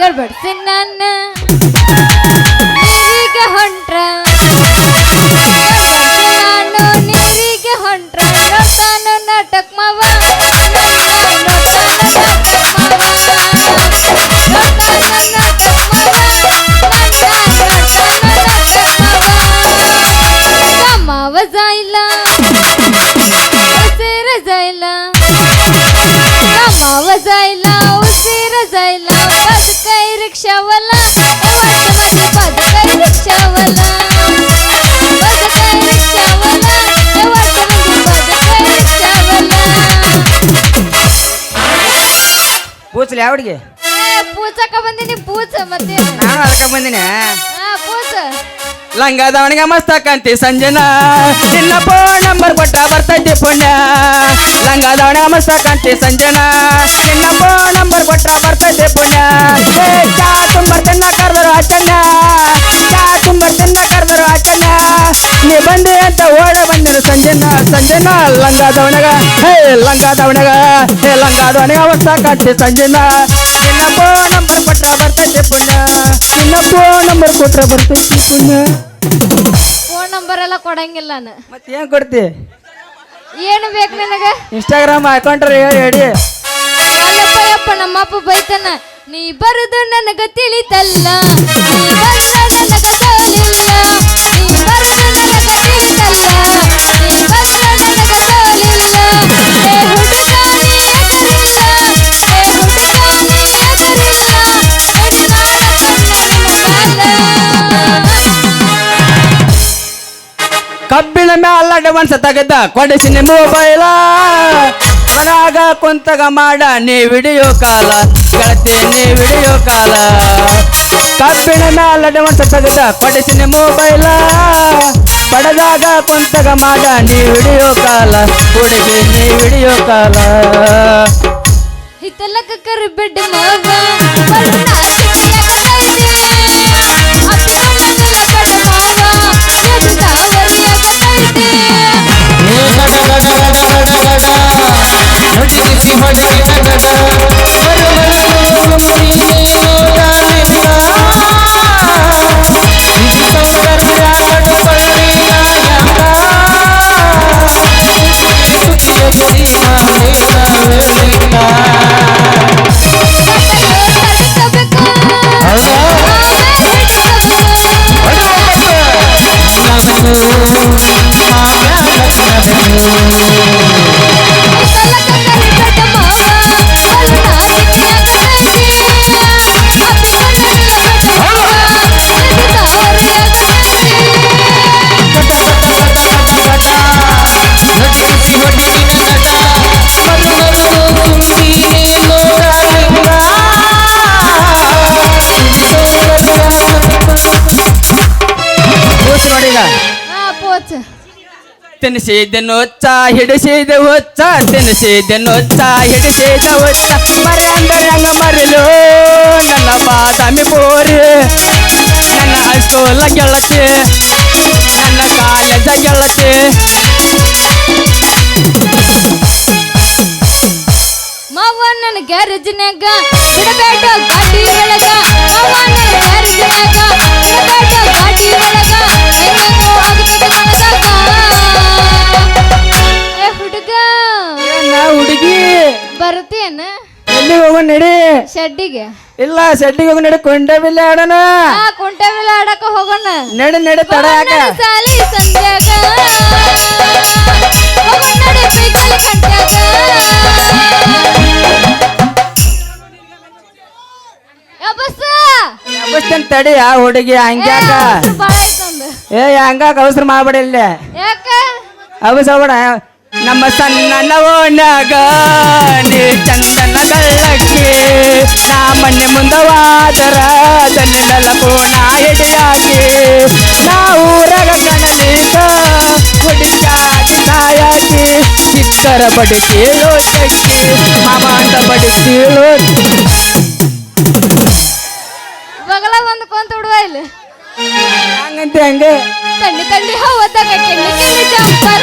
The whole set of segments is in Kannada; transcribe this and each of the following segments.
ಗಡ್ಬಡ್ಸಿ ನನ್ನ ನೀರಿಗೆ ಹೊಂಟ್ರ. ನಾನು ನೀರಿಗೆ ಹೊಂಟ್ರ. ನಾನು ನಾಟಕ ಮಾವ ರಿಕ್ಷಾವಲ್ಲ ಯಾವತ್ತ ಮಂದಿ ಬದುಕೈ ರಿಕ್ಷಾವಲ್ಲ. ಬದುಕೈ ರಿಕ್ಷಾವಲ್ಲ ಯಾವತ್ತ ಮಂದಿ ಬದುಕೈ ರಿಕ್ಷಾವಲ್ಲ. ಪೂಚ್ಲಿ ಯಾವಡಿಗೆ ಏ, ಪೂಜಕ ಬಂದಿನಿ ಪೂಜ ಮತ್ತೆ ನಾನು ಅದಕ್ಕೆ ಬಂದಿನಿ. ಲಂಗದವನಿಗೆ ಮಸ್ತ ಕಂತಿ ಸಂಜನಾ. ನಿನ್ನ ಫೋನ್ ನಂಬರ್ ಕೊಟ್ಟ ಬರ್ತೈತಿ ಪುಣ್ಯ. ಲಂಗದವನಿಗೆ ಮಸ್ತ ಕಂತಿ ಸಂಜನಾ. ನಿನ್ನ ಫೋನ್ ನಂಬರ್ ಕೊಟ್ಟ ಬರ್ತೈತಿ ಪುಣ್ಯ. ಚಾ ತುಂಬರ್ ತಿನ್ನ ಕರ್ದರು ಅಚ್ಚಣ್ಣ. ಚಾ ತುಂಬರ್ ತಿನ್ನ ಕರ್ದರು ಅಚ್ಚಣ್ಣ. ನೀ ಬಂದೆ ಅಂತ ಓಡ ಬಂದಿರು ಸಂಜನಾ. ಸಂಜನ ದಾವಣಗ ಹೇ, ಲಂಗದವನಿಗ. ಹೇ ಲಂಗದವನಿಗೆ ಅವಸ್ಥ ಕಂತಿ ಸಂಜನ. ನಿನ್ನ ಫೋನ್ ನಂಬರ್ ಕೊಟ್ಟ ಬರ್ತೈತಿ ಪುಣ್ಯ. ನಿನ್ನ ಫೋನ್ ನಂಬರ್ ಕೊಟ್ರ ಬರ್ತೈತಿ ಪುಣ್ಯ. ಫೋನ್ ನಂಬರ್ ಎಲ್ಲ ಕೊಡಂಗಿಲ್ಲ ನಾನು. ಮತ್ತೆ ಏನ್ ಕೊಡ್ತಿ? ಏನು ಬೇಕು ನಿನಗೆ? ಇನ್ಸ್ಟಾಗ್ರಾಮ್ ಅಕೌಂಟ್ ಹೇಳಿ ಹೇಳಿ. ಅಲ್ಲಪ್ಪ ಯಪ್ಪ ನಮ್ಮಪ್ಪ ಬೈತಾನ ನೀ ಬರುದು ನನಗ ತಿಳಿತಲ್ಲ ನೀ ಬರುದು ನನಗ ಸೋಲಿಲ್ಲ ಕಬ್ಬಿನ ಮ್ಯಾಲ ಅಡ್ವಾನ್ಸ್ ತೆಗೆದ ಕೊಡಿಸಿನಿ ಮೊಬೈಲ. ಮನಾಗ ಕುಂತಗ ಮಾಡ, ನೀ ವಿಡಿಯೋ ಕಾಲ ಗೆಳತಿ ನೀ ವಿಡಿಯೋ ಕಾಲ ಕಬ್ಬಿನ ಮ್ಯಾಲ ಅಡ್ವಾನ್ಸ್ ತೆಗೆದ ಕೊಡಿಸಿನಿ ಮೊಬೈಲ. ಪಡೆದಾಗ ಕುಂತಗ ಮಾಡ, ನೀ ವಿಡಿಯೋ ಕಾಲ ಹುಡುಗಿ, ನೀ ವಿಡಿಯೋ ಕಾಲ ಹಿತ್ತಲಕ ಕರಿಬಿಡ್ ಮಾವ मजा ತಿನ್ನಿಸಿದ ನೊಚ್ಚ ಹಿಡಿಸಿದ ಹೊಚ್ಚ ಒತ್ತಾ ನೊಚ್ಚ ಹಿಡಿಸಿದ ಹೊಚ್ಚ ಮರಿ ಅಂದರೆ ಹಂಗ ಮರಿಲು ನನ್ನ ಬಾದಾಮಿ ಬೋರಿ ನನ್ನ ಹೈಸ್ಕೂಲ ಗೆಳತಿ, ನನ್ನ ಕಾಲೇಜ ಗೆಳತಿ. ಮಾವ ನನ್ನ ಗ್ಯಾರೇಜ್ನಾಗ ಬಿಡಬೇಡ ಶೆಡ್ಡಿಗೆ ಇಲ್ಲ ಶೆಡ್ಡಿಗೆ ಹೋಗಿ ನಡಿ ಕುಂಟೆ ಬಿಲ್ಲೆ ಆಡೋಣ. ಆ ಬಿಲ್ಲೆ ಆಡಕ ಹೋಗೋಣ. ನಡೆ ನಡೆ ತಡ ಯಾಕ ಸಾಲಿ ಸಂಧ್ಯಾಗ. ಹೋಗೋಣ ನಡಿ ಬಸ್ಸ ತಡಿ ಆ ಹುಡುಗಿ ಹಂಗ್ಯಾಕ? ಏ ಹಂಗಾಕ ಅವಸರ ಮಾಡ್ಬೇಡ ಇಲ್ಲೇ. ಯಾಕ? ಅವಸರ ನಮ್ಮ ಸಣ್ಣ ಓಣ್ಯಾಗ ನೀ ಚಂದನ ಗಲ್ಲಕ್ಕೆ ನಾ ಮನೆ ಮುಂದವಾದರ ದನ್ನೆಲ್ಲ ಕೋಣ ಹಿಡಿಯಾಕಿ ನಾ ಊರಗ ಕಣಲೀಕ ಹುಡುಕಾಗಿ ಸಾಯಾಕಿ ಚಿಕ್ಕರ ಬಡಿಸೀಳು ಚಕ್ಕಿ ಮಾಮ ಬಡಿ ಬಡಿಸೀಳು ಬಗಲ ಒಂದು ಕೊಂತ ಬಿಡುವ ಇಲ್ಲಿ. ಹಂಗಂತೆ ಹಂಗೆ. ತಂಡಿ ತಂಡಿ ಹೌದಾಗ ಕೆಂಡಿ ಕೆಣ್ಣಿ ಜಂಪರ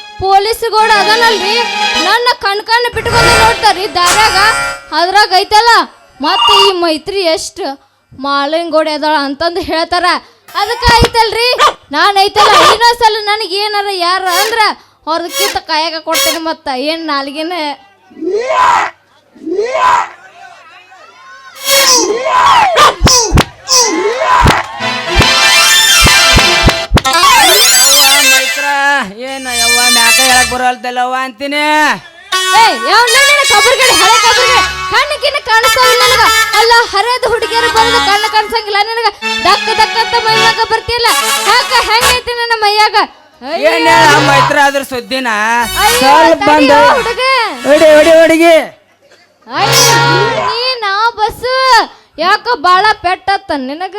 ಪೊಲೀಸ್ ಗೋಡ ಅದನಲ್ರಿ ನನ್ನ ಕಣ್ ಕಣ್ಣು ಬಿಟ್ಕೊಂಡು ನೋಡ್ತಾರ್ರಿ ದಾರ್ಯಾಗ. ಅದ್ರಾಗ ಐತಲ್ಲ, ಮತ್ತೆ ಈ ಮೈತ್ರಿ ಎಷ್ಟು ಮಾಲಿನ ಗೋಡ ಅದಾಳ ಅಂತಂದು ಹೇಳ್ತಾರ. ಅದಕ್ಕೆ ಐತಲ್ರಿ, ನಾನು ಐತಲ್ಲ ಇನ್ನೊಂದ್ಸಲ ನನಗೆ ಏನಾರ ಯಾರ ಅಂದ್ರ ಅವ್ರದಕ್ಕಿಂತ ಕಾಯಾಗ ಕೊಡ್ತೇನೆ ಮತ್ತ ಏನು ನಾಲ್ಗಿನ. ಯವ್ವ ಬರಲ್ದಲ್ಲವ್ವ ಅಂತೀನಿ. ಏಯ್ ಯಾವ್ನ ನಿನ್ನ ಕಬರ್ಗಡೆ ಹಳೆ ಕಬರ್ಗಡೆ ನನಗ. ಅಲ್ಲ ಹರಿಯದ ಹುಡುಗಿಯರು ಬರೋದು ಕಣ್ಣ ಕಾಣಿಸಂಗಿಲ್ಲ ನನಗ. ದಕ್ಕ ದಕ್ಕ ಅಂತ ಮೈಯಾಗ ಬರ್ತಿಲ್ಲ ಯಾಕ ಹೆಂಗೈತಿ ನನ್ನ ಮೈಯಾಗ? ಏನ್ ಮೈತ್ರ ಅದ್ರ ಸುದ್ದಿನ? ಸ್ವಲ್ಪ ಬಂದ. ಹುಡುಗ? ಹೊಡಿ ಹೊಡಿ ಹುಡುಗಿ. ಅಯ್ಯೋ ನೀನಾ ಬಸ್ ಯಾಕ ಬಾಳ ಪೆಟ್ಟತ್ತ ನಿನಗ?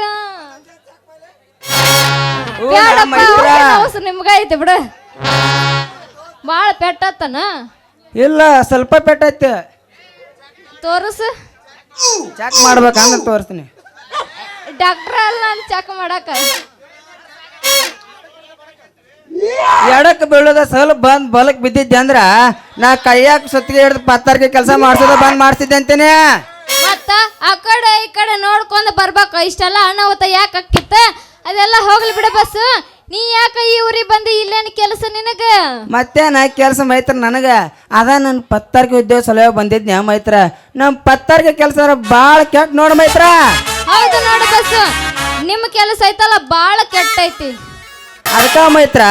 ಅವಸರ ನಿಮ್ಗ ಐತಿ ಬಿಡ. ಬಾಳ ಪೆಟ್ಟತ್ತನ ಇಲ್ಲ ಸ್ವಲ್ಪ ಪೆಟ್ಟೈತೆ ತೋರಿಸು. ಚೆಕ್ ಮಾಡ್ಬೇಕಂದ್ರೆ ತೋರಿಸ್ತೀನಿ. ಡಾಕ್ಟ್ರ ಅಲ್ಲ ನಾನು ಚೆಕ್ ಮಾಡಕ. ಎಡಕ್ಕೆ ಬೀಳೋದ ಸ್ವಲ್ಪ ಬಂದ್ ಬಲಕ್ ಬಿದ್ದಿದ್ದೆ ಅಂದ್ರ ನಾ ಕೈಯಾಗ ಸುತ್ತಿಗೆ ಹಿಡ್ದು ಪತ್ತಾರ್ಗೆ ಕೆಲಸ ಮಾಡ್ಸೋದ ಬಂದ್ ಮಾಡ್ತಿದ್ದೆ ಅಂತೀನಿ. ಮತ್ತ ಆ ಕಡೆ ಈ ಕಡೆ ನೋಡ್ಕೊಂಡ್ ಬರ್ಬೇಕು. ಇಷ್ಟೆಲ್ಲ ಅನಾಹುತ ಯಾಕೆ ಅಕ್ಕಿತ್ತ ಅದೆಲ್ಲ ಹೋಗ್ಲಿ ಬಿಡ ಬಸ್ ನೀ ಯಾಕ ಈ ಊರಿಗೆ ಬಂದು? ಇಲ್ಲೇನು ಕೆಲಸ ನಿನಗ? ಮತ್ತೆ ನಾ ಕೆಲಸ ಮೈತ್ರ ನನಗ? ಅದ ನನ್ನ ಪತ್ತಾರ್ಗೆ ಉದ್ಯೋಗ ಸಲಹೆ ನಾ ಮೈತ್ರ. ನಮ್ಮ ಪತ್ತಾರ್ಗೆ ಕೆಲಸ ಭಾಳ ಕೆಟ್ಟ ನೋಡ ಮೈತ್ರ. ಹೌದು ನೋಡು ಬಸ್. ನಿಮ್ಮ ಕೆಲಸ ಐತಲ್ಲ ಬಾಳ ಕೆಟ್ಟೈತಿ ಅದಕ್ಕ ಮೈತ್ರ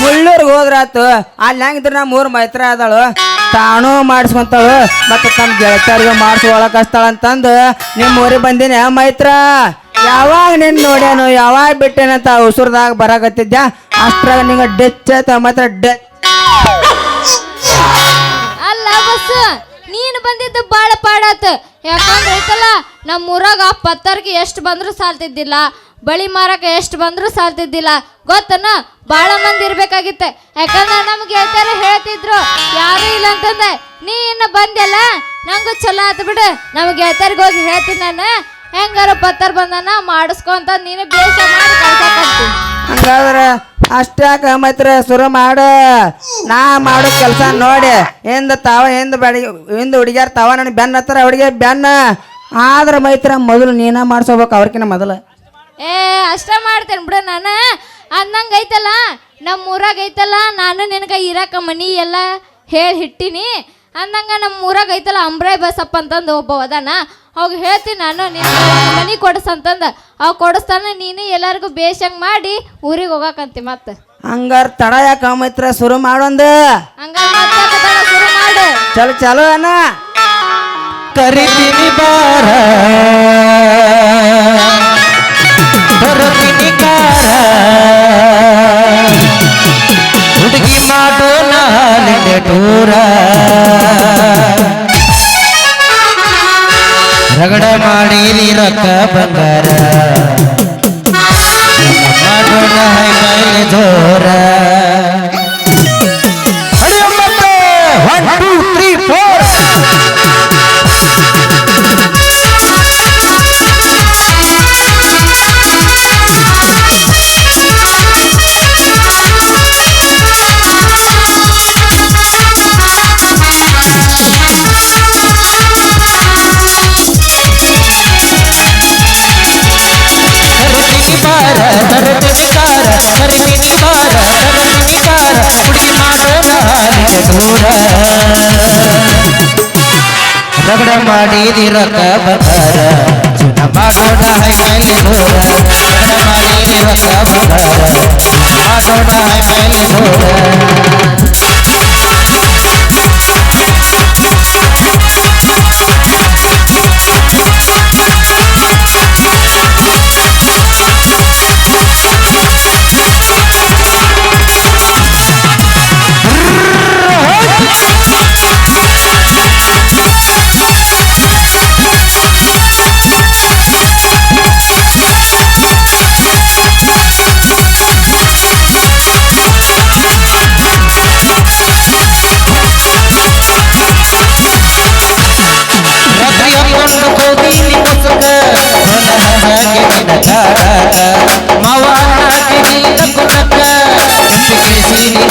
ಮುಳ್ಳೂರ್ಗೆ ಹೋದ್ರಾತು ಅಲ್ಲಿ ಹೆಂಗಿದ್ರ ನಮ್ಮ ಊರ್ ಮೈತ್ರ ಅದಾಳು ತಾನು ಮಾಡಿಸ್ಕೊಂತಾಳು ಮತ್ತೆ ತಮ್ಮ ಗೆಳತಿಯರಿಗೆ ಮಾಡಿಸ್ಕೊಳಕ್ ಅಂತಂದು ನಿಮ್ಮ ಊರಿಗೆ ಬಂದಿನ ಮೈತ್ರ. ಯಾವಾಗ ನಿನ್ ನೋಡ್ಯಾನು, ಯಾವಾಗ ಬಿಟ್ಟೇನಂತ ಉಸುರ್ದಾಗ ಬರಾಕತ್ತಿದ್ಯ? ಅಷ್ಟ್ರಾಗ ನಿಂಗ ಡೆಚ್ ಆಯ್ತ ಮಾತ್ರ ಡೆಚ್ ಅಲ್ಲ ಬಸ್, ನೀನು ಬಂದಿದ್ದು ಬಾಳ ಪಾಡಾತ. ಯಾಕಂದ್ರೆ ಐತಲ್ಲ ನಮ್ಮ ಊರಾಗ ಪತ್ತರ್ಗೆ ಎಷ್ಟು ಬಂದ್ರು ಸಾಲ್ತಿದ್ದಿಲ್ಲ, ಬಳಿ ಮಾರಕ ಎಷ್ಟು ಬಂದ್ರು ಸಾಲ್ತಿದ್ದಿಲ್ಲ. ಗೊತ್ತನ? ಬಾಳ ಮಂದಿ ಇರ್ಬೇಕಾಗಿತ್ತೆ. ಯಾಕಂದ್ರೆ ನಮ್ಗೆ ಹೇಳ್ತಾರೆ, ಹೇಳ್ತಿದ್ರು, ಯಾರು ಇಲ್ಲ ಅಂತಂದೆ. ನೀ ಇನ್ನ ಬಂದೆಲ್ಲ ನಂಗೂ ಚಲೋ ಆತ್ ಬಿಡು. ನಮ್ಗೆ ಹೇಳ್ತಾರಿಗೆ ಹೋಗಿ ಹೇಳ್ತೀನಿ ನಾನು. ಹೆಂಗಾರ ಪತ್ತರ್ ಬಂದನ? ಮಾಡಿಸ್ಕೊ ಅಂತ ನೀನು ಬೇಸ ಮಾಡಿ ಹಂಗಾದ್ರೆ ಅಷ್ಟ್ಯಾಕ ಮೈತ್ರ ಶುರು ಮಾಡು. ನಾ ಮಾಡೋ ಕೆಲಸ ನೋಡಿ. ಹಿಂದ ತಾವ ಹಿಂದ ಬಡಿ ಹಿಂದ ಹುಡುಗ್ಯಾರ ತಾವ ನನಗೆ ಬೆನ್ನ ಹತ್ತಾರ ಹುಡುಗಿ ಬೆನ್ನ ಆದ್ರ ಮೈತ್ರ ಮೊದಲು ನೀನ ಮಾಡ್ಸೋಬೇಕು ಅವ್ರಕಿನ ಮೊದಲು. ಏ ಅಷ್ಟ ಮಾಡ್ತೇನೆ ಬಿಡು ನಾನು. ಅಂದಂಗ ಐತಲ್ಲ ನಮ್ಮ ಊರಾಗ ಐತಲ್ಲ ನಾನು ನಿನಗೆ ಇರಾಕ ಮನಿ ಎಲ್ಲ ಹೇಳಿ ಹಿಟ್ಟಿನಿ. ಅಂದಂಗ ನಮ್ಮ ಊರಾಗ ಐತಲ್ಲ ಅಂಬ್ರಾಯ್ ಬಸಪ್ಪ ಅಂತಂದು ಒಬ್ಬ ಅದಾನ. ಅವಾಗ ಹೇಳ್ತೀನಿ ನಾನು ನಿನ್ನ ಮನಿ ಕೊಡಿಸಂತಂದ ಅವ್ ಕೊಡಿಸ್ತಾನ ನೀನು ಎಲ್ಲರಿಗೂ ಬೇಷಂಗ್ ಮಾಡಿ ಊರಿಗೆ ಹೋಗಾಕಂತಿ ಮತ್ತೆ. ಹಂಗಾರ ತಡ ಯಾಕ ಮೈತ್ರ ಶುರು ಮಾಡೊಂದ ಶುರು ಮಾಡು? ಚಲೋ ಚಲೋ ಅಣ್ಣ. ಕರಿತೀನಿ ಬಾರ. ಟೂರ ರಗಡ ಮಾಡಿರಿ ರೊಕ್ಕ ಬಂಗಾರ. ಮಾಡೋಣ ದೂರ. ರಗಡ ಮಾಡಿದಿ ರೊಕ್ಕ ಬಂಗಾರ ಜೀವನ ಮಾಡೋಣ ಹೈಮೇಲೆ ದೂರ. ರಗಡ ಮಾಡಿದಿ ರೊಕ್ಕ ಮಾಡೋಣ ಹೈಮೈಲಿ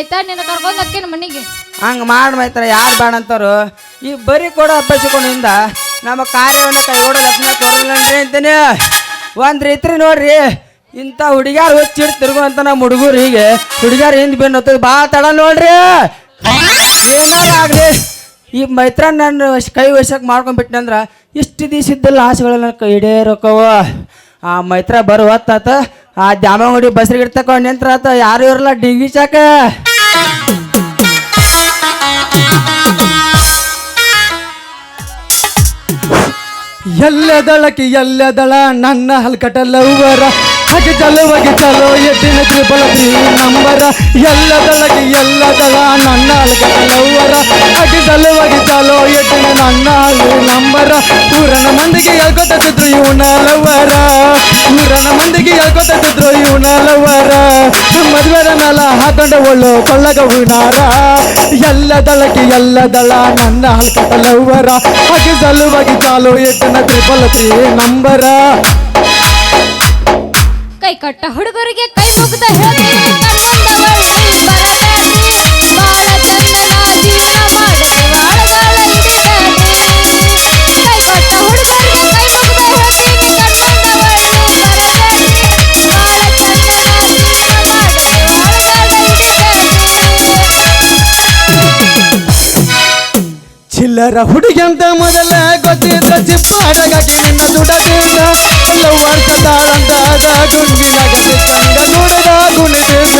ಆಯ್ತಾ ನಿನ್ನ ಕರ್ಕೊಂಡು ಅಕ್ಕಿನ ಮನೆಗೆ. ಹಂಗೆ ಮಾಡಿ ಮೈತ್ರ, ಯಾರು ಬೇಡ ಅಂತಾರು ಈ ಬರೀ ಕೊಡೋ ಅಭ್ಯಾಸಕೊಂಡಿಂದ ನಮ್ಮ ಕಾರ್ಯವನ್ನು ಕೈಗೊಡೋ ಲಕ್ಷಣ ತೋರಿಲ್ಲನ್ರಿ ಅಂತೀನಿ. ಒಂದು ರೀತಿ ನೋಡ್ರಿ, ಇಂಥ ಹುಡುಗ್ಯಾರು ಹುಚ್ಚಿಡ್ ತಿರುಗುವಂತ ನಮ್ಮ ಹುಡುಗರು ಹೀಗೆ ಹುಡುಗ್ಯಾರು ಹಿಂದೆ ಬೆನ್ನು ಹತ್ತದ ಭಾಳ ತಡ ನೋಡ್ರಿ. ಏನಾರು ಆಗಲಿ, ಈ ಮೈತ್ರ ವಶ್- ಕೈ ವಶಕ್ಕೆ ಮಾಡ್ಕೊಂಡ್ಬಿಟ್ನಂದ್ರ ಇಷ್ಟು ದಿವಸ ಇದ್ದಲ್ಲ ಆಸೆಗಳನ್ನ ಕೈ ರೊಕ್ಕವ ಆ ಮೈತ್ರ ಬರೋ ಆ ದ್ಯಾಮಂಗುಡಿ ಬಸ್ರಿಗೆ ಇಡ್ತಕೊಂಡ್ ನಿಂತ್ರ ಆತ ಯಾರು ಇರಲ್ಲ ಡಿಂಗಿ ಚಾಕ. ಎಲ್ಲದಳಕಿ ಎಲ್ಲದಳ ನನ್ನ ಹಲ್ಕಟ ಲವ್ವರ అగి చలో అగి చలో ఎట్టిన త్రిపుల త్రీ నంబర ఎల్లదలకి ఎల్లదల నన్నాలకి నవ్వర అగి చలో అగి చలో ఎట్టిన నన్నాలు నంబర ఊరన మందికి ఎల్కొత్త చిత్ర యూనలవర ఊరన మందికి ఎల్కొత్త చిత్ర యూనలవర మధువర మేళ ಹಾಕೊಂಡ ಒಳ್ಳು ಕೊಳ್ಳಗ ಹೂನಾರ ಎಲ್ಲ ದಳಕ್ಕೆ ಎಲ್ಲ ದಳ ನನ್ನ ಹಲ್ಕಟ ಲವ್ವರ ಅಗಿ ಸಲುವಾಗಿ ಚಾಲು ಎಟ್ಟನ ತ್ರಿಪಲ ತ್ರೀ ನಂಬರ ಕೈ ಕಟ್ಟ ಹುಡುಗರಿಗೆ ಕೈ ಮುಗ್ದ ಹೇಳ್ತೀನಿ ಚಿಲ್ಲರ ಹುಡುಗಿ ಅಂತ ಮೊದಲ ಗೊತ್ತಿದ್ದ ಚಿಪ್ಪಾಡಗಾಗಿ ನಿನ್ನ ದುಡದಿಂದ ಲವ್ವರ್ಸ ತಾಳಂತ ಗುಂಡಿನಾಗ ಸಿಕ್ಕಂಗ ನುಡಿದ ಗುಣಿದಿದ್ದ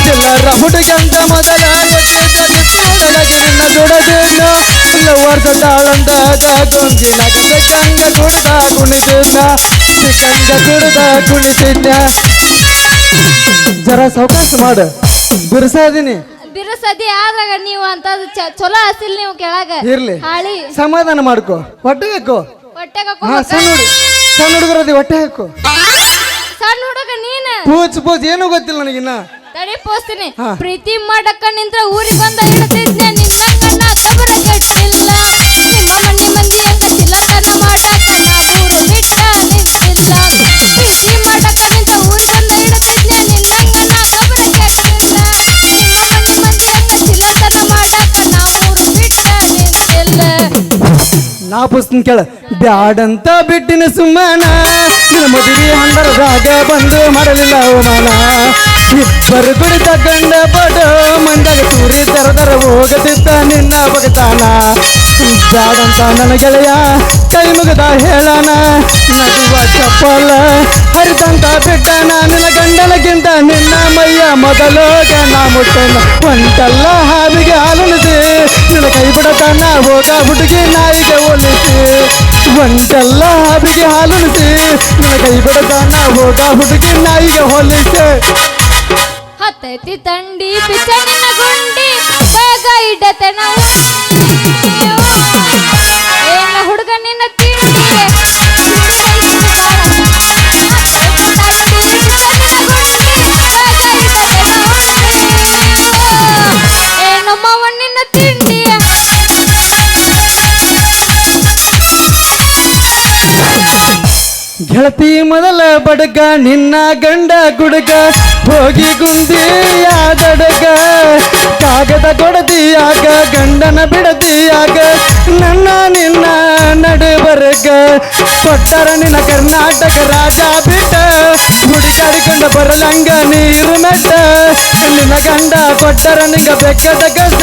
ಚಿಲ್ಲರ ಹುಡುಗಿಯಂತ ಮೊದಲ ಗೊತ್ತಿದ್ದ ಚಿಪ್ಪಾಡಗಾಗಿ ನಿನ್ನ ದುಡದಿಂದ ಲವ್ವರ್ಸ ತಾಳಂತ ಗುಂಡಿನಾಗ ಸಿಕ್ಕಂಗ ನುಡಿದ ಗುಣಿದಿದ್ದ ಸಿಕ್ಕಂಗ ಸುಡದ ಗುಣಿಸಿದ್ದ ಜರ ಸಾವಕಾಶ ಮಾಡು. ಬಿರ್ಸಾದೀನಿ ಬಿರುಸದಿ ಆದಾಗ ನೀವು ಅಂತ ಚಲೋ ಹಸಿಲ್ ನೀವು ಕೆಳಗ. ಇರ್ಲಿ. ಹಾಳಿ. ಸಮಾಧಾನ ಮಾಡ್ಕೋ. ಹೊಟ್ಟೆ ಹಾಕು. ಹೊಟ್ಟೆ ಹಾ ಸಣ್ಣ ಹುಡುಗ. ಸಣ್ಣ ಹುಡುಗರದಿ ಹೊಟ್ಟೆ ಹಾಕು. ಸಣ್ಣ ಹುಡುಗ ನೀನ. ಪೂಜ್ ಪೂಜ್ ಏನು ಗೊತ್ತಿಲ್ಲ ನನಗಿನ್ನ. ತಡಿ ಪೋಸ್ತೀನಿ. ಪ್ರೀತಿ ಮಾಡಕ್ಕ ನಿಂತ್ರ ಊರಿಗೆ ಬಂದ ಹಿಡ್ತಿದ್ನೆ ಕಣ್ಣ ಕಬರ ಗಟ್ಟಿಲ್ಲ ನಾ ಪುಸ್ತಕ ಕೇಳ, ಬ್ಯಾಡಂತ ಬಿಟ್ಟಿನ ಸುಮ್ಮನ. ನಿನ್ನ ಮದುವೆ ಹಂದರದಾಗ ಬಂದು ಮಾಡಲಿಲ್ಲ ಅವಮಾನ. ಇಬ್ಬರು ಗಂಡ ಬಡ ಮಂದಾಗ ತೂರಿ ತೆರದರ ಹೋಗದಿದ್ದ ನಿನ್ನ ಬಗತಾನ. ಬ್ಯಾಡಂತ ನನ್ನ ಗೆಳೆಯ, ಕೈ ಮುಗದ ಹೇಳಣ ನಗುವ ಚಪ್ಪಲ ಹರಿತಂತ ಬಿಟ್ಟನ. ನಿನ್ನ ಗಂಡನಗಿಂತ ನಿನ್ನ ಮೈಯ ಮೊದಲೋಗ ನಾ ಮುಟ್ಟನ. ಒಂಟಲ್ಲ ಹಾವಿಗೆ ಹಾಲುಣಿಸಿ ನಿನ್ನ ಕೈ ಬಿಡತನ ಹೋಗ ಹುಡುಗಿ ನಾಯಿಗೆ ಹೋಲಿಸಿ. ಒಂಟಲ್ಲ ಅವರಿಗೆ ಹಾಲುಣಿಸಿ. ನಿನ್ನ ಕೈ ಬಿಡತನ ಹೋಗ ಹುಡುಗಿ ನಾಯಿಗೆ ಹೋಲಿಸಿ. ಹತ್ತೈತಿ ತಂಡಿ ಪಿಚಣ್ಣ ಗುಂಡಿ, ಬೇಗ ಇಡತನ ಗೆಳತಿ ಮೊದಲ ಬಡಗ, ನಿನ್ನ ಗಂಡ ಗುಡಗ, ಹೋಗಿ ಗುಂದಿಯಾದಡಗ ಕಾಗದ ಕೊಡದಿಯಾಗ, ಗಂಡನ ಬಿಡದಿಯಾಗ, ನನ್ನ ನಿನ್ನ ನಡುವರ್ಗ, ಕೊಟ್ಟರ ನಿನ್ನ ಕರ್ನಾಟಕ ರಾಜ ಬಿಟ್ಟ ಹುಡುಕಾಡಿಕೊಂಡ ಬರಲಂಗ ನೀರು ಮೆಟ್ಟ, ನಿನ್ನ ಗಂಡ ಕೊಟ್ಟರ ನಿಗ ಬೆಕ್ಕದ ಗಡ್ಡ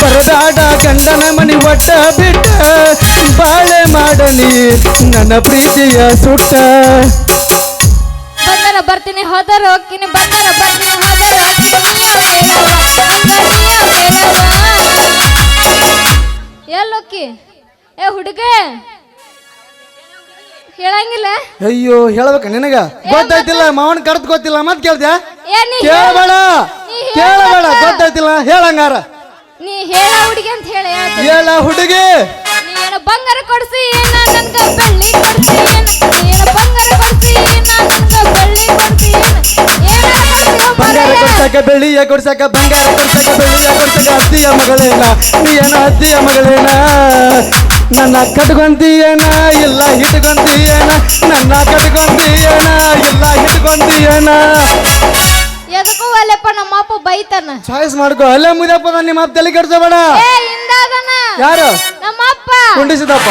ಬರದಾಡ ಗಂಡನ ಮನಿ ಒಟ್ಟ ಬಿಟ್ಟ, ಬಾಳೆ ಮಾಡಲಿ ನನ್ನ ಪ್ರೀತಿಯ ಸುಟ್ಟ. ಬರ್ತೀನಿ ಹೋದರ ಹೋಗ್ತೀನಿ ಬಂದರ ಬರ್ತೀನಿ ಹೋದರ. ಎಲ್ಲೋಕ್ಕಿ ಏ ಹುಡುಗ? ಹೇಳಂಗಿಲ್ಲ? ಅಯ್ಯೋ ಹೇಳ್ಬೇಕ ನಿನಗ? ಗೊತ್ತಾಯ್ತಿಲ್ಲ ಮಾವನ್ ಕರ್ದ್ ಗೊತ್ತಿಲ್ಲ ಮತ್ ಕೇಳ್ದೆ ಕೇಳಬೇಡ ಗೊತ್ತಾಯ್ತಿಲ್ಲ ಹೇಳಂಗಾರ. ನೀ ಹೇಳ ಹುಡುಗಿ ಅಂತ ಹೇಳ ಹುಡುಗಿ. ಬಂಗಾರ ಬೆಳ್ಳಿ ಬಂಗಾರ ಬೆಳ್ಳಿ ಬಂಗಾರ ಬೆಳ್ಳಿಯ ಕೊಡ್ಸಕ, ಬಂಗಾರ ಕೊಡ್ಸಕ ಬೆಳ್ಳಿಯ ಕೊಡ್ಸಕ ಅತ್ತಿಯ ಮಗಳೇನ? ನೀನ ಅತ್ತಿಯ ಮಗಳೇನ? ನನ್ನ ಕಟ್ಕೊಂತೀಯನ? ಇಲ್ಲ ಹಿಟ್ಕೊಂತೀಯನ ನನ್ನ ಕಟ್ಕೊಂತೀಯನ? ಇಲ್ಲ ಹಿಟ್ಕೊಂತೀಯನ ಎದಕ್ಕೂ ಅಲ್ಲಪ್ಪ ನಮ್ಮ ಅಪ್ಪ ಬೈತಾನ. ಚಾಯ್ಸ್ ಮಾಡ್ಕೋ. ಅಲ್ಲೇ ಮುದಪ್ಪ ನಿಮ್ಮ ಅಪ್ಪ ತಲೆ ಕೆಡ್ಸಬೇಡ. ಏ ಹಿಂದಾಗನ. ಯಾರು? ನಮ್ಮ ಅಪ್ಪ ಕುಂಡಿಸಿದಪ್ಪ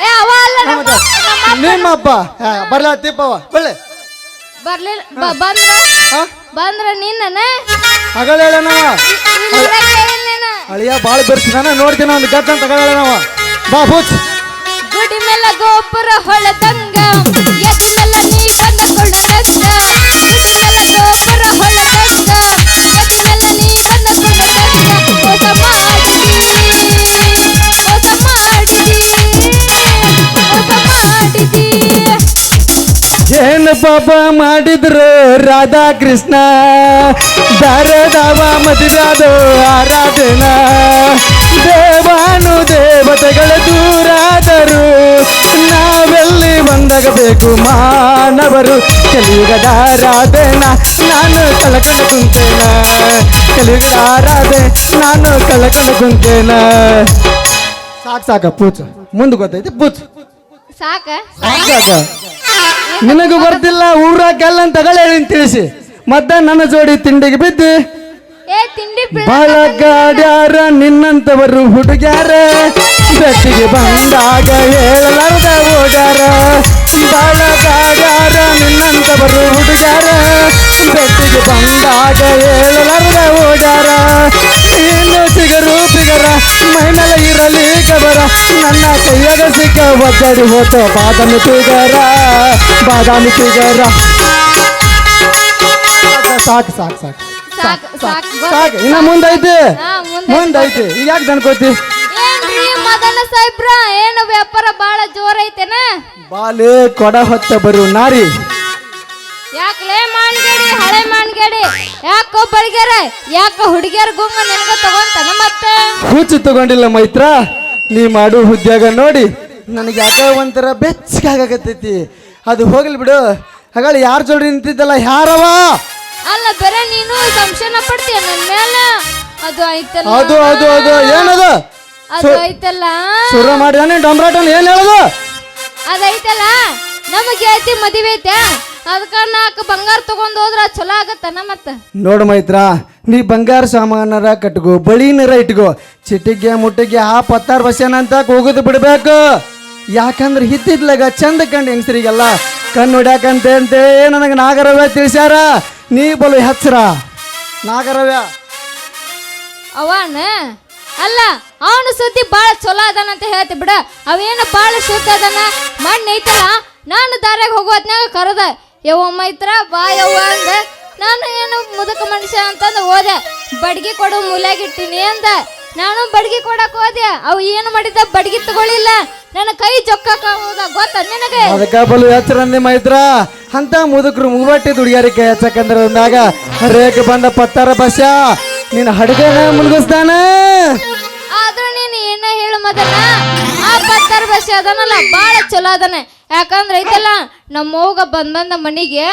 ಏ ಅವ ಅಲ್ಲ ನಮ್ಮ ನಮ್ಮ ಅಪ್ಪ. ಬರ್ಲ ತಿಪ್ಪವ ಒಳ್ಳೆ ಬರ್ಲಿಲ್ಲ. ಬ- ಬಂದ್ರ? ಬಂದ್ರ ನಿನ್ನ ಹೇಳನವ ನೀನು. ಅಳಿಯ ಬಾಳ ಬರ್ತಿದಾನ ನೋಡ್ತೀನಿ ಒಂದು ಗತ್ತ ಅಂತ ಹಗಳ ಬಾಬು ಬಾ ಬೂಚ್ ಗುಡಿ ಮೇಲೆ ಗೋಪುರ ಹೊಳದಂಗ. ಎದುಮೆಲ್ಲ ನೀ ಕಂಡ ಏನ್ ಪಾಪ ಮಾಡಿದ್ರು ರಾಧಾ ಕೃಷ್ಣ ದಾರದಾವ ಮದುವಾದು ಆರಾಧನ ದೇವಾನು ದೇವತೆಗಳ ದೂರಾದರು ನಾವೆಲ್ಲಿ ಬಂದಾಗಬೇಕು ಮಾನವರು ಕಲಿಯುಗದ ಆರಾಧನ ನಾನು ಕಳ್ಕೊಂಡು ಕುಂತೇನ ಕಲಿಯುಗದ ಆರಾಧನೆ ನಾನು ಕಳ್ಕೊಂಡು ಕುಂತೇನ ಸಾಕು ಸಾಕ ಪೂಚ್ ಮುಂದೆ ಗೊತ್ತೈತಿ ಪೂಚ್ ಸಾಕ? ಸಾಕ ನಿನಗೂ ಬರ್ತಿಲ್ಲ ಊರಾಗ ಎಲ್ಲ ತಗೊಳ್ಳಿ ಹೇಳಿ ತಿಳಿಸಿ. ಮತ್ತ ನನ್ನ ಜೋಡಿ ತಿಂಡಿಗೆ ಬಿದ್ದು. ಏ ತಿಂಡಿ ಬಳಗಾಡ್ಯಾರ ನಿನ್ನಂತವರು ಹುಡುಗ್ಯಾರ. ಬೆಟ್ಟಿಗೆ ಬಂದಾಗ ಹೇಳಲಾರ್ದ ಓಡ್ಯಾರ ನಿನ್ನಂತ ಬರು ಹುಡುಗ್ಯಾರ. ಬೆಟ್ಟಿಗೆ ಬಂದಾಗ ಹೇಳಲಾರದ ಓಡ್ಯಾರ ಇನ್ನು ಸಿಗರು ಸಿಗರ ಮೈಮೇಲ ಇರಲಿ ಕಬರ ನನ್ನ ಕೈಯಾಗ ಸಿಕ್ಕ ಒದ್ದಡಿ ಹೋತ ಬಾದಾಮಿ ಸಿಗರ ಬಾದಾಮಿ ಸಿಗರ ಸಾಕು ಸಾಕು ಸಾಕು. ಸಾಕು ಸಾಕು ಇನ್ನ ಮುಂದೈತಿ. ಮುಂದೈತಿ. ಈಗ ಯಾಕೆ ದನ್ಕೋತಿ ಮದನ ಸಾಹೇಬ್ರ ಏನು ವ್ಯಾಪಾರ ಬಾಳ ಜೋರ್ ಐತೆನ? ಬಾಲೆ ಕೊಡ ಹೊತ್ತ ಬರು ನಾರಿ. ಯಾಕಲೇ ಮಾನ್ಗೇಡಿ ಹಳೆ ಮಾನ್ಗೇಡಿ? ಯಾಕೋ ಬಳಿಗೇರ ಯಾಕೋ ಹುಡುಗಿಯರ್ ಗುಮ್ಮ ನಿನಗ ತಗೊಂತಾನ ಮತ್ತೆ? ಹುಚ್ಚು ತಗೊಂಡಿಲ್ಲ ಮೈತ್ರ ನೀ ಮಾಡು ಉದ್ಯೋಗ ನೋಡಿ. ನನಗೆ ಯಾಕ ಒಂಥರ ಬೆಚ್ಚಗಾಗತ್ತೈತಿ ಅದು ಹೋಗ್ಲಿ ಬಿಡು. ಹಾಗಾದ್ರೆ ಯಾರ ಜೋಡಿ ನಿಂತಿದ್ದಲ್ಲ ಯಾರವ? ಅಲ್ಲ ಬೇರೆ ನೀನು ಸಂಶಯನ ಪಡ್ತೀಯ ನನ್ನ ಮೇಲೆ ಅದು ಐತಲ್ಲ. ಅದು ಅದು ಅದು ಏನದು? ಅದು ಐತಲ್ಲ? ಶುರು ಮಾಡಿದಾನೆ ಡೊಂಬ್ರಾಟನ್ ಏನ್ ಹೇಳೋದು? ಅದೈತಲ್ಲ ನಮಗೆ ಐತಿ ಮದುವೆ ಐತೆ. ಅದಕ್ಕ ನಾಲ್ಕು ಬಂಗಾರ ತಗೊಂಡ್ ಹೋದ್ರ ಚಲೋ ಆಗತ್ತನ ಮತ್ತ? ನೋಡು ಮೈತ್ರ ನೀ ಬಂಗಾರ ಸಾಮಾನರ ಕಟ್ಕೋ ಬಳಿನರ ಇಟ್ಕೋ. ಚಿಟಿಗೆ ಮುಟ್ಟಿಗೆ ಆ ಪತ್ತಾರ್ ಬಸ್ಸೇನಂತ ಹೋಗುದು ಬಿಡ್ಬೇಕು. ಯಾಕಂದ್ರೆ ಹಿತ್ತಿದ್ಲಾಗ ಚಂದ ಕಂಡು ಹೆಂಗಸರಿಗೆಲ್ಲ ಕಣ್ಣು ಹೊಡ್ಯಾಕಂತೆ ಅಂತೆ ನನಗೆ ನಾಗರವ್ಯ ತಿಳಿಸ್ಯಾರ. ನೀ ಬಲು ಹೆಚ್ರ ನಾಗರವ್ಯ ಅವನ ಅಲ್ಲ, ಅವನು ಸುದ್ದಿ ಬಾಳ ಚಲೋ ಅದಾನಂತ ಹೇಳ್ತಿ ಬಿಡ. ಅವೇನು ಬಾಳ ಶುದ್ಧ ಅದಾನ? ಮಣ್ಣು ಐತಲ್ಲ, ನಾನು ದಾರ್ಯಾಗ ಹೋಗೋದ್ನಾಗ ಕರೆದ, ಯವ್ವ ಮೈತ್ರ ಬಾ ಯವ್ವ ಅಂದ. ನಾನು ಏನು ಮುದುಕ ಮನುಷ್ಯ ಅಂತಂದು ಹೋದೆ. ಬಡ್ಗಿ ಕೊಡು ಮೂಲಾಗಿಟ್ಟಿನಿ ಅಂದ. ನಾನು ಬಡ್ಗಿ ಕೊಡಕ್ ಹೋದೆ. ಅವು ಏನು ಮಾಡಿದ ಬಡ್ಗಿ ತಗೊಳ್ಳಿಲ್ಲ ನನ್ನ ಕೈ ಜೊಕ್ಕಕ ಹೋದ ಗೊತ್ತ ನಿನಗೆ? ಅದಕ್ಕೆ ಬಲು ಅಂತ ಮುದುಕರು ಮೂವಟ್ಟಿ ದುಡಿಯಾರಿಕೆ ಹೆಚ್ಚಕಂದ್ರೆ ಅಂದಾಗ ರೇಖೆ ಬಂದ ಪತ್ತಾರ ಬಸ್ಸ ನೀನು ಹಡಗನ ಮುಳುಗಿಸ್ತಾನ? ಆದ್ರೂ ನೀನು ಏನ ಹೇಳು ಮದನ ಆ ಪತ್ತರ ಬಸ್ ಅದನಲ್ಲ, ಬಾಳ ಚಲೋ ಅದನ. ಯಾಕಂದ್ರೆ ಐತಲ್ಲ, ನಮ್ಮ ಅವ್ಗ ಬಂದ್ ಬಂದ ಮನಿಗೆ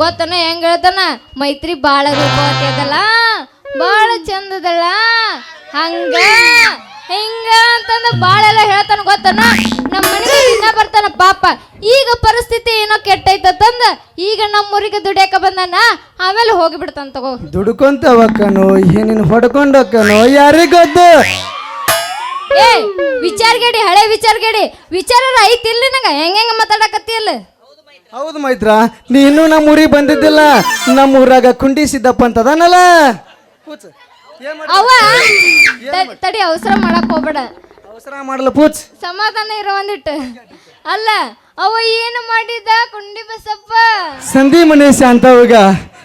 ಗೊತ್ತನ ಹೆಂಗ್ ಹೇಳ್ತಾನ? ಮೈತ್ರಿ ಬಾಳ ರೂಪ ಬಾಳ ಚಂದದಲ್ಲ, ಹಂಗ. ಹಿಂಗ ಅಂತಂದ ಬಾಳ ಎಲ್ಲ ಹೇಳ್ತಾನ ಗೊತ್ತನ? ನಮ್ಮ ಮನೆಗೆ ದಿನ ಬರ್ತಾನ ಪಾಪ. ಈಗ ಪರಿಸ್ಥಿತಿ ಏನೋ ಕೆಟ್ಟೈತಂದ ಈಗ ನಮ್ಮ ಊರಿಗೆ ದುಡಿಯಕ ಬಂದಾನ ಆಮೇಲೆ ಹೋಗಿಬಿಡ್ತಾನ ತಗೋ. ದುಡ್ಕೊಂತ ಹೋಕ್ಕನು ಏನಿನ್ ಹೊಡ್ಕೊಂಡೋಕ್ಕನು ಯಾರಿಗ್ ಗೊತ್ತು? ಏ ವಿಚಾರಗೇಡಿ ಹಳೆ ವಿಚಾರಗೇಡಿ ವಿಚಾರ ಐತಿಲ್ಲ ನಿನಗ ಹೆಂಗ ಹೆಂಗ ಮಾತಾಡಕತ್ತಿಲ್ಲ ಹೌದು ಮೈತ್ರ ನೀ ಇನ್ನೂ ನಮ್ಮ ಊರಿಗೆ ಬಂದಿದ್ದಿಲ್ಲ ನಮ್ಮ ಊರಾಗ ಕುಂಡಿ ಸಿದ್ದಪ್ಪ ಅಂತ ಅದಾನಲ್ಲ ಅವ ತ- ತಡಿ ಅವಸರ ಮಾಡಕ್ ಹೋಗ್ಬೇಡ. ಅವಸರ ಮಾಡಲ್ಲ ಪೂಜ್. ಸಮಾಧಾನ ಇರೋ ಒಂದಿಟ್ಟು. ಅಲ್ಲ ಅವ ಏನು ಮಾಡಿದ? ಕುಂಡಿ ಬಸಪ್ಪ. ಸಂಧಿ ಮನೇಶ ಅಂತವಾಗ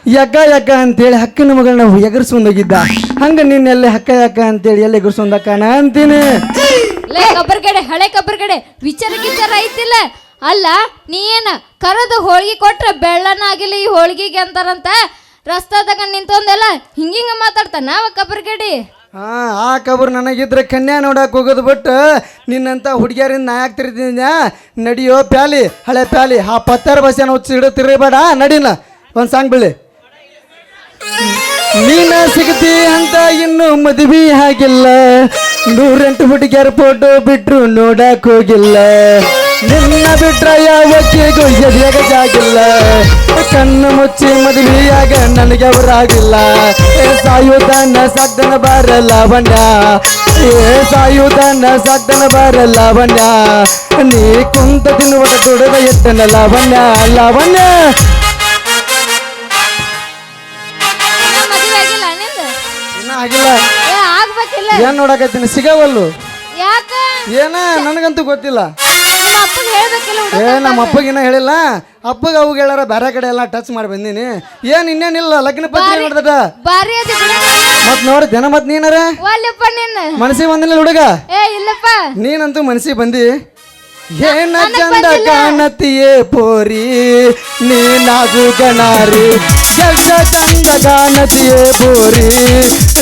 ಯಗ್ಗ ಯಗ್ಗ ಅಂತೇಳಿ ಹಕ್ಕಿನ ಮಗಳನ್ನ ಎಗರ್ಸ್ಕೊಂಡೋಗಿದ್ದ. ಹಂಗ ನಿನ್ನೆಲ್ಲಿ ಹಕ್ಕ ಯಕ್ಕ ಅಂತೇಳಿ ಎಲ್ಲಿ ನಾ ಅಂತೀನಿ. ಲೇ ಕಬ್ಬರ್ಗಡೆ ಹಳೆ ಕಬ್ಬರ್ಗಡೆ ವಿಚಾರ ಗಿಚಾರ ಐತಿಲ್ಲ. ಅಲ್ಲ ನೀ ಏನ ಕರದ ಹೋಳಿಗೆ ಕೊಟ್ರ ಬೆಳ್ಳನ ಆಗಿಲ್ಲ ಈ ಹೋಳಿಗೆಗೆ ಅಂತಾರಂತ? ರಸ್ತಾದಾಗ ನಿಂತೊಂದೆಲ್ಲ ಹಿಂಗಿಂಗ ಮಾತಾಡ್ತಾನ ಕಬ್ರ ಗಡಿ ಹಾ ಆ ಕಬ್ರ ನನಗಿದ್ರೆ ಕನ್ಯಾ ನೋಡಕ್ ಹೋಗೋದು ಬಿಟ್ಟು ನಿನ್ನಂತ ಹುಡುಗಿಯರಿಂದ ನಾ ಆಗ್ತಿರ್ತೀನಿ ತಿರ್ತೀನಿ ನಡಿಯೋ ಪ್ಯಾಲಿ, ಹಳೆ ಪ್ಯಾಲಿ, ಆ ಪತ್ತಾರ ಏನೋ ಹಿಡಿದು ಬೇಡ ನಡಿನ, ಒಂದು ಸಾಂಗ್ ಬಿಳಿ ನೀನ ಸಿಗತಿ ಅಂತ ಇನ್ನು ಮದುವೆ ಆಗಿಲ್ಲ. ನೂರೆಂಟು ಹುಡುಗಿಯರ ಫೋಟೋ ಬಿಟ್ರು ನೋಡಕ್ ಹೋಗಿಲ್ಲ. ನಿನ್ನ ಬಿಟ್ರ ಯಾವತ್ತಿಗೂ ಎದೆಯಾಗ ಜಾಗಿಲ್ಲ ಕಣ್ಣು ಮುಚ್ಚಿ ಮದುವೆಯಾಗ ನನಗೆ ಅವರಾಗಿಲ್ಲ. ಏ ಸಾಯುಧನ ಸದ್ದನ ಬಾರ ಲಾವಣ್ಯ. ಏ ಸಾಯುಧನ ಸದ್ದನ ಬಾರ ಲಾವಣ್ಯ. ನೀ ಕುಂತ ತಿನ್ನುವ ದುಡದ ಎತ್ತನ ಲಾವಣ್ಯ. ಲಾವಣ್ಯ! ಇನ್ನ ಆಗಿಲ್ಲ ಏನ್ ನೋಡಕತ್ತೀನಿ? ಸಿಗವಲ್ಲು? ಏನ? ನನಗಂತೂ ಗೊತ್ತಿಲ್ಲ. ನಿಮ್ಮ ಅಪ್ಪಗೆ ಹೇಳ್ಬೇಕಿಲ್ಲ ಹುಡುಗ ಏ ನಮ್ಮ ಅಪ್ಪಗಿನ ಹೇಳಿಲ್ಲ. ಅಪ್ಪಗ ಅವಾಗ ಹೇಳಾರ ಬೇರೆ ಕಡೆ ಎಲ್ಲ ಟಚ್ ಮಾಡಿ ಬಂದೀನಿ ಏನ್ ಇನ್ನೇನಿಲ್ಲ ಲಗ್ನ ಪತ್ರ ನೋಡ್ದಟ ಬಾರಿ ಅದಿ ಬಿಡ ಮತ್ ಮತ್ ನೀನಾರ? ಒಲ್ಲಪ್ಪ ನಿನ್ನ. ಮನಸ್ಸಿಗೆ ಬಂದಿಲ್ಲ ಹುಡುಗ? ಏ ಇಲ್ಲಪ್ಪ. ನೀನಂತೂ ಮನಸ್ಸಿಗೆ ಬಂದಿ? ಏನ ಚಂದ ಕಾಣತಿಯೇ ಪೋರಿ? ನೀನಾದು ಗಣಾರಿ. ಜಗ್ಗ ಚಂದ ಕಾಣತಿಯೇ ಪೋರಿ?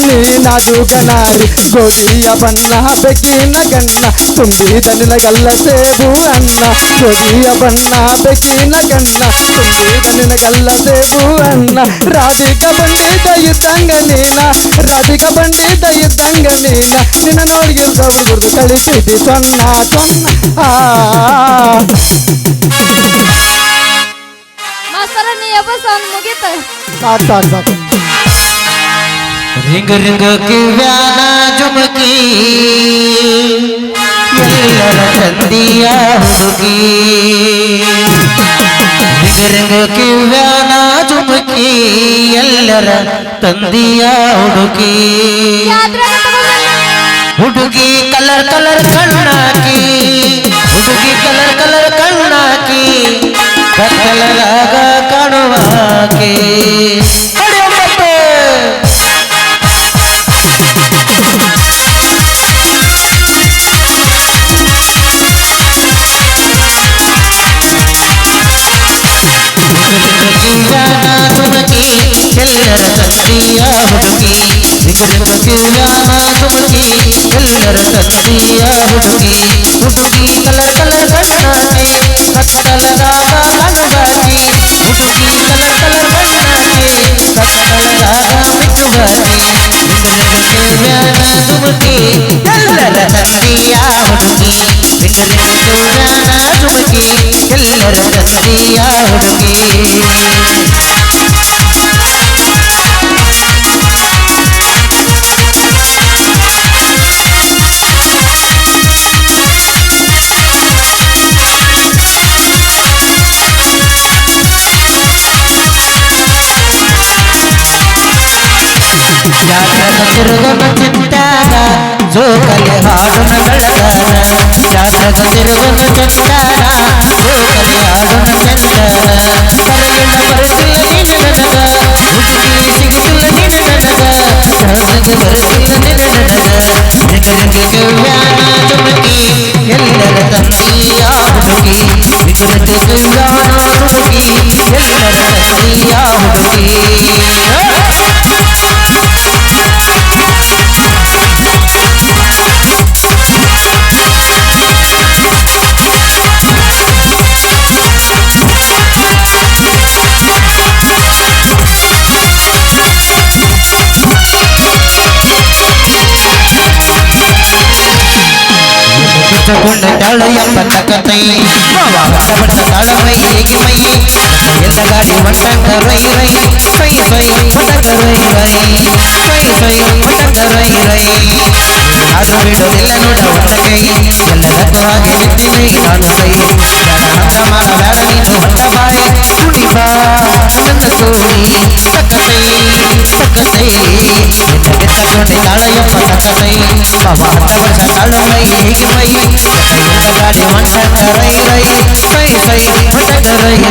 ನೀನಾದು ಗಣಾರಿ ಗೋಧಿಯ ಬಣ್ಣ ಬೆಕ್ಕಿನ ಗಣ್ಣ ತುಂಬಿದ ನಿನಗಲ್ಲ ಸೇಬು ಅನ್ನ ಗೋಧಿಯ ಬಣ್ಣ ಬೆಕ್ಕಿನ ಗಣ್ಣ ತುಂಬಿದ ನಿನಗಲ್ಲ ಸೇಬು ಅನ್ನ ರಾಧಿಕ ಬಂದಿದ್ದ ಇದ್ದಂಗ ನೀನ ರಾಧಿಕ ಬಂದಿದ್ದ ಇದ್ದಂಗ ನೀನ ನಿನ್ನ ನೋಡಿಗಿಲ್ದ ಹುಡುಗರ್ದು ಕಳಿಸಿದಿ ಸೊನ್ನ ಸೊನ್ನ ಆ ಮಾಸ್ತರ ನೀ ಎಬ್ಬಸ ಅವ್ನು ಮುಗೀತು ಸಾಕು ಸಾಕು ಸಾಕು ರಿಂಗ ರಿಂಗ ಕಿವ್ಯಾನ ಜುಮಕಿ ಎಲ್ಲರ ತಂದಿಯ ಹುಡುಗಿ ರಿಂಗ ರಿಂಗ ಕಿವ್ಯಾನ ಜುಮಕಿ ಎಲ್ಲರ ತಂದಿಯ ಹುಡುಗಿ ಹುಡುಗಿ ಕಲರ್ ಕಲರ್ ಕಣ್ಣಾಕಿ ಹುಡುಗಿ ಕಲರ್ ಕಲರ್ ಕಣ್ಣಾಕಿ ಕತ್ತಲರಾಗ ಕಾಣುವಾಕಿ ಎಲ್ಲರ ತಂದೆಯ ಹುಡುಗಿ ಸಿಗರಿಮ ಕಿವ್ಯಾನ ತುಮಕಿ ಎಲ್ಲರ ತಂದೆಯ ಹುಡುಗಿ ಹುಡುಗಿ ಕಲರ್ ಕಲರ್ ಕಣ್ಣಾಕಿ ಕತ್ತಲರಾಗ ಕಣಗಾಕಿ ಹುಡುಗಿ ಕಲರ್ ಕಲರ್ ಕಣ್ಣಾಕಿ ಕತ್ತಲರಾಗ ಮಿಕ್ಕುಗಾಕಿ ಸಿಗರಿಮ ಕಿವ್ಯಾನ ತುಮಕಿ ಎಲ್ಲರ ತಂದೆಯ ಹುಡುಗಿ ಸಿಗರಿಮ ಕಿವ್ಯಾನ ತುಮಕಿ ಎಲ್ಲರ ತಂದೆಯ ಹುಡುಗಿ ಜಾತ್ರದ ತಿರುಗನ ಚಿಂತಾನ ಜೋಕಲೆ ಹಾಡುನ ಬೆಳಗಾನ ಜಾತ್ರದ ತಿರುಗನ ಚಿಂತಾನ ಜೋಕಲೆ ಹಾಡುನ ಚಂದನ ಕರಗಿನ ಬರಸಿಲ್ಲ ನಿನ್ನ ನನಗ ಹುಡುಗಿ ಸಿಗುತ್ತಿಲ್ಲ ನಿನ್ನ ನನಗ ಸಹಜಗೆ ಬರಸಿಲ್ಲ ನಿನ್ನ ನನಗ ನಿಗರಿಗೆ ಗವ್ಯಾನ ತುಮಕಿ ಎಲ್ಲರ ತಂದೆಯ ಹುಡುಗಿ ನಿಗರಿಗೆ ಗವ್ಯಾನ ತುಮಕಿ ಎಲ್ಲರ ತಂದೆಯ ಹುಡುಗಿ ಬಿಟ್ಟುಕೊಂಡ ತಾಳ ಎಂಬತ್ತ ಕಥೈ ಬಟ್ಟ ತಾಳಮೈ ಹೇಗೆ ಮೈ ಎಲ್ಲ ಗಾಡಿ ಮಟ್ಟಂಗ ರೈ ರೈ ಸೈ ಸೈ ಮಟ್ಟಂಗ ರೈ ರೈ ಸೈ ಸೈ ಮಟ್ಟಂಗ ರೈ ರೈ ಆದ್ರೂ ಬಿಡೋದಿಲ್ಲ ನೋಡ ಒಂದ ಕೈ ಎಲ್ಲದಕ್ಕೂ ಹಾಗೆ ಬಿದ್ದಿನಿ ನಾನು ಸೈ ಬೇಡ ಹಂಗ ಮಾಡ ಬೇಡ ನೀನು ಹೊಂಡ ಬಾಯಿ ಕುಡಿ ಬಾ ನನ್ನ ತೋಡಿ ಸಕ್ಕಸೈ ಸಕ್ಕಸೈ ಬಿತ್ತಕೊಂಡೆ ತಾಳ ಎಂಬ ಸಕ್ಕಸೈ ಬಾಬಾ ಹಟ್ಟ ವರ್ಷ ತಾಳಮೈ ಹೇಗೆ ಮೈ ಎಲ್ಲ ಗಾಡಿ ಮಂಟಂಗ ರೈ ರೈ ಸೈ ಸೈ ಮಂಟಂಗ ರೈ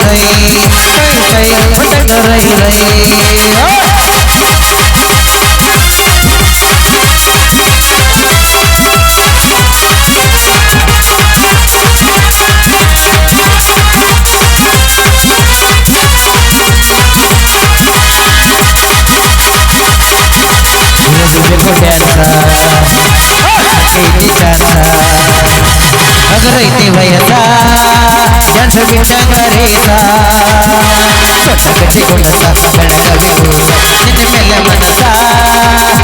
ಗಟ್ಟಿ ಗುಣಸ ನಿನ್ನ ಮೇಲೆ ಮನಸ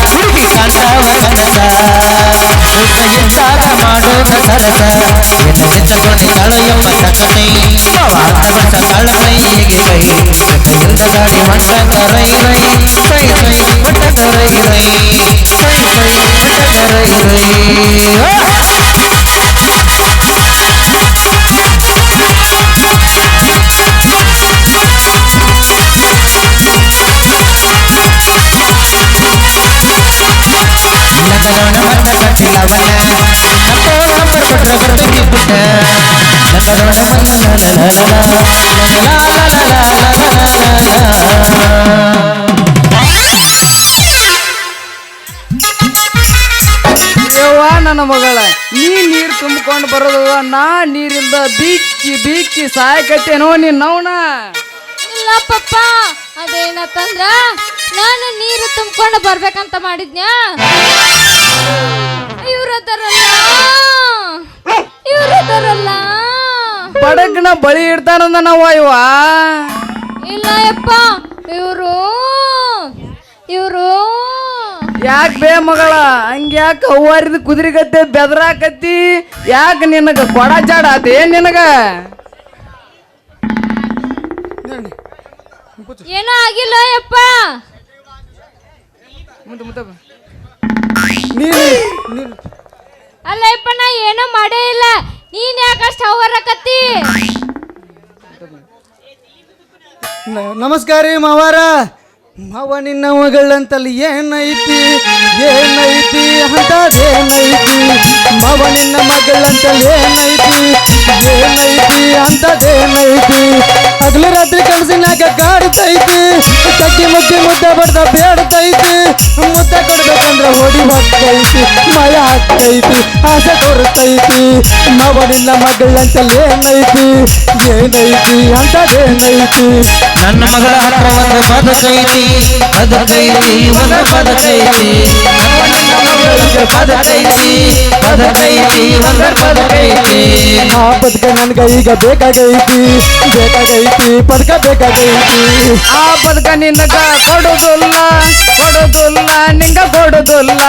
ಹುಡುಗಿ ಕಾಂತಾವ ಕನಸ ಇದ್ದಾಗ ಮಾಡೋದ ಸರಸ ಎನ್ನ ಎಮ್ಮ ಸಕಟೈ ಮಾವಾತ ಮಸ ತಾಳಮೈಗೆ ಕೈ ಇಲ್ದ ದಾಡಿ ಮಂಡಂಗ ರೈ ರೈ ಕೈ ಸೈ ಮಂಡಂಗ ರೈ ರೈ ಕೈ ಸೈ ಮಂಡಂಗ ರೈ ರೈ ಆ! ಲಗಡೋಣ ಮಟ್ಟ ಕಟ್ಟಿಲವನ ನಮ್ಮೋ ನಂಬರ್ ಕೊಟ್ರೆ ಬರ್ತೈತಿ ಪುಟ್ಟ ಲಗಡೋಣ ಮಲ್ಲ ಯವ್ವ ನನ್ನ ಮಗಳ, ನೀ ನೀರು ತುಂಬಿಕೊಂಡು ಬರೋದು ನಾ ನೀರಿಂದ ಬಿಕ್ಕಿ ಬಿಕ್ಕಿ ಸಾಯಕತ್ತೇನೋ ನೀನ್ ನವ್ನ ಇಲ್ಲ ಪಪ್ಪ ಅದೇನತ್ತಂದ್ರ ನಾನು ನೀರು ತುಂಬಿಕೊಂಡು ಬರ್ಬೇಕಂತ ಮಾಡಿದ್ನ್ಯಾ? ಇವ್ರದರಲ್ಲ ಇವ್ರದರಲ್ಲ. ಬಡಗ್ನ ಬಳಿ ಇಡ್ತಾನಂದ ನಾವು ಇವ? ಇಲ್ಲ ಯಪ್ಪ ಇವರು ಇವರು. ಯಾಕೆ ಬೇ ಮಗಳ? ಹಂಗ್ಯಾಕೆ ಹೂವಾರಿದ ಕುದುರೆಗತ್ತೆ ಬೆದರಾಕತ್ತಿ? ಯಾಕೆ ನಿನಗ ಕೊಡ ಜಾಡ ಅದೇ ನಿನಗ? ಏನೂ ಆಗಿಲ್ಲ ಯಪ್ಪ. ಮುಂದೆ ಮುಂದೆ ಬಾ. ನೀನು ನೀನು. ಅಲ್ಲ ಯಪ್ಪ ನಾ ಏನೂ ಮಾಡೇ ಇಲ್ಲ. ನೀನ್ ಯಾಕಷ್ಟು ಹವರಕತ್ತಿ? ನ- ನಮಸ್ಕಾರ ರೀ ಮಾವಾರ. ಮಾವ ನಿನ್ನ ಮಗಳಂತಲ್ಲಿ ಏನೈತಿ? ಏನೈತಿ? ಅಂತದೇನೈತಿ ಮವ ನಿನ್ನ ಮಗಳಂತಲ್ಲಿ ಏನೈತಿ? ಏನೈತಿ? ಅಂತದೇನೈತಿ ಹಗಲು ರಾತ್ರಿ ಕನಸಿನಾಗ ಕಾಡ್ತೈತಿ. ತಗ್ಗಿ ಮುದ್ದೆ ಮುದ್ದೆ ಬಡ್ದ ಬೇಡ್ತೈತಿ. ಮುದ್ದೆ ಕೊಡ್ಬೇಕಂದ್ರ ಹೊಡಿ ಬರ್ತೈತಿ ಮಯ ಹಾಕ್ತೈತಿ. ಆಸೆ ಕೊರತೈತಿ. ಮವ ನಿನ್ನ ಮಗಳಂತಲ್ಲಿ ಏನೈತಿ? ಏನೈತಿ? ಅಂತದೇನೈತಿ ನನ್ನ ಮಗಳ ಹತ್ರ ಒಂದು ಬದುಕೈತಿ ಮನ ಬದಕೈತಿ ಬದಕೈತಿ ಬದಕೈತಿ ಮನ ಬದಕೈತಿ ಆ ಪದಕ ನನ್ಗ ಈಗ ಬೇಕಾಗೈತಿ ಬೇಕಾಗೈತಿ ಪದಕ ಬೇಕಾಗೈತಿ. ಆ ಬದುಕ ನಿನಗ ಕೊಡುದಿಲ್ಲ ಕೊಡುದಿಲ್ಲ ನಿಂಗ ಕೊಡುದಿಲ್ಲ.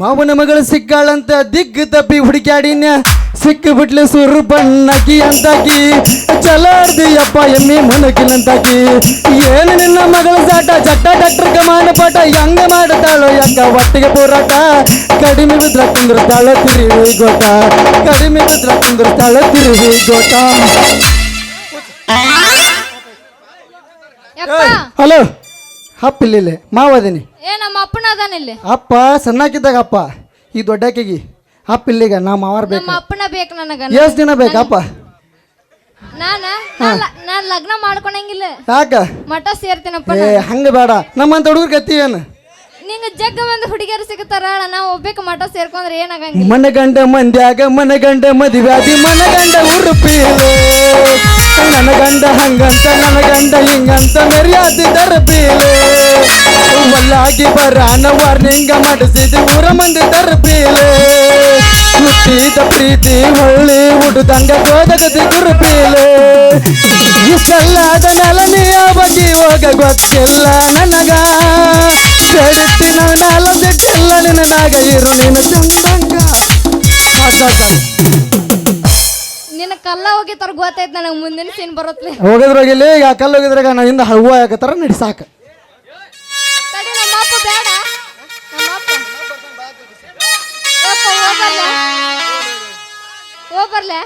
ಮಾವನ ಮಗಳು ಸಿಕ್ಕಾಳಂತ ದಿಗ್ಗ ತಪ್ಪಿ ಹುಡುಕ್ಯಾಡಿನ ಸಿಕ್ಕ ಬಿಟ್ಲೆ ಸುರು ಬಣ್ಣಕಿ ಅಂತಾಕಿ ಚಲಾಡ್ದಿಯಪ್ಪ ಎಮ್ಮಿ ಮನಕಿನಂತಾಕಿ ಏನು ನಿನ್ನ ಮಗಳ ಸಾಟ ಚಟ್ಟ ಡಾಕ್ಟರ್ ಕಮಾನ ಪಾಠ ಹೆಂಗ ಮಾಡ್ತಾಳೋ ಯಾಕ ಒಟ್ಟಿಗೆ ಪೋರಾಟ? ಕಡಿಮೆ ಬಿದ್ರ ಕುಂದಿರ್ತಾಳ ತಿರುವಿ ಗೋಟ ಕಡಿಮೆ ಬಿದ್ರ ಕುಂದಿರ್ತಾಳ ತಿರುವಿ ಗೋಟ ಹಲೋ ಅಪ್ಪ ಇಲ್ಲಿ ಮಾವದಿನಿ ಏ ನಮ್ಮ ಅಪ್ಪನ ಅಪ್ಪ ಸಣ್ಣಕ್ಕಿದ್ದಾಗ ಅಪ್ಪ ಈ ದೊಡ್ಡಕ್ಕಿಗೆ ಅಪ್ಪ ಇಲ್ಲಿಗ ನಾ ಮಾವಾರ ಬೇಕು. ನಮ್ಮ ಅಪ್ಪನ ಬೇಕು ನನಗ ಎಷ್ಟು ದಿನ ಬೇಕಪ್ಪ ನಾನ ನಾನು ಲಗ್ನ ಮಾಡ್ಕೊಳಂಗಿಲ್ಲ. ಯಾಕ? ಮಠ ಸೇರ್ತೀನಪ್ಪ ಏ ಹಂಗ ಬೇಡ. ನಮ್ಮಂತ ಹುಡುಗರ್ ಗತಿ ಏನು? ನಿಂಗ ಜಗ್ಗ ಮಂದಿ ಹುಡುಗಿಯರು ಸಿಗುತ್ತಾರ ನಾ ಒಬ್ಬೇಕು ಮಠ ಸೇರ್ಕೊಂಡ್ರೆ ಏನಾಗಂಗಿಲ್ಲ. ಮನಗಂಡ ಮಂದ್ಯಾಗ ಮನಗಂಡ ಮದುವ್ಯಾದಿ ಮನಗಂಡ ನನ್ನ ಗಂಡ ಹಂಗಂತ ನನ್ನ ಗಂಡ ಹಿಂಗಂತ ಮೆರ್ಯಾದಿ ದರ್ಬೀಲೆ ಒಲ್ಲಾಗಿ ಬರಾನ ವಾರ್ನಿಂಗ ಮಾಡಿಸಿದ ಊರ ಮಂದಿ ದರ್ಬೀಲೆ ಹುಟ್ಟಿದ ಪ್ರೀತಿ ಹೊಳ್ಳಿ ಹುಡುದಂಗ ಗೋದಗದಿ ಗುರುಪೀಲೆ. ಇಷ್ಟಲ್ಲಾದ ನೆಲನೆಯ ಬಗ್ಗೆ ಹೋಗ ಗೊತ್ತಿಲ್ಲ ನನಗ. ಬೆಡುತ್ತಿ ನೆಲ ಸಿಟ್ಟಿಲ್ಲ ನಿನನಾಗ ಇರು ನೀನು ಚಂದಂಗ. ನಿನ್ನ ಕಲ್ಲ ಹೋಗಿತ್ತಾರ ಗೊತ್ತಾಯ್ತು ನನಗೆ ಮುಂದಿನ ಸೀನ್ ಬರುತ್ತೆ ಹೋಗೋದ್ರಾಗಿಲ್ಲಿ ಈಗ ಕಲ್ಲು ಹೋಗಿದ್ರಾಗ ನಾ ಹಿಂದೆ ಹೂವು ಹಾಕತ್ತಾರ ನಡಿ ಸಾಕ. ಹೋಗ್ಬರ್ಲೆ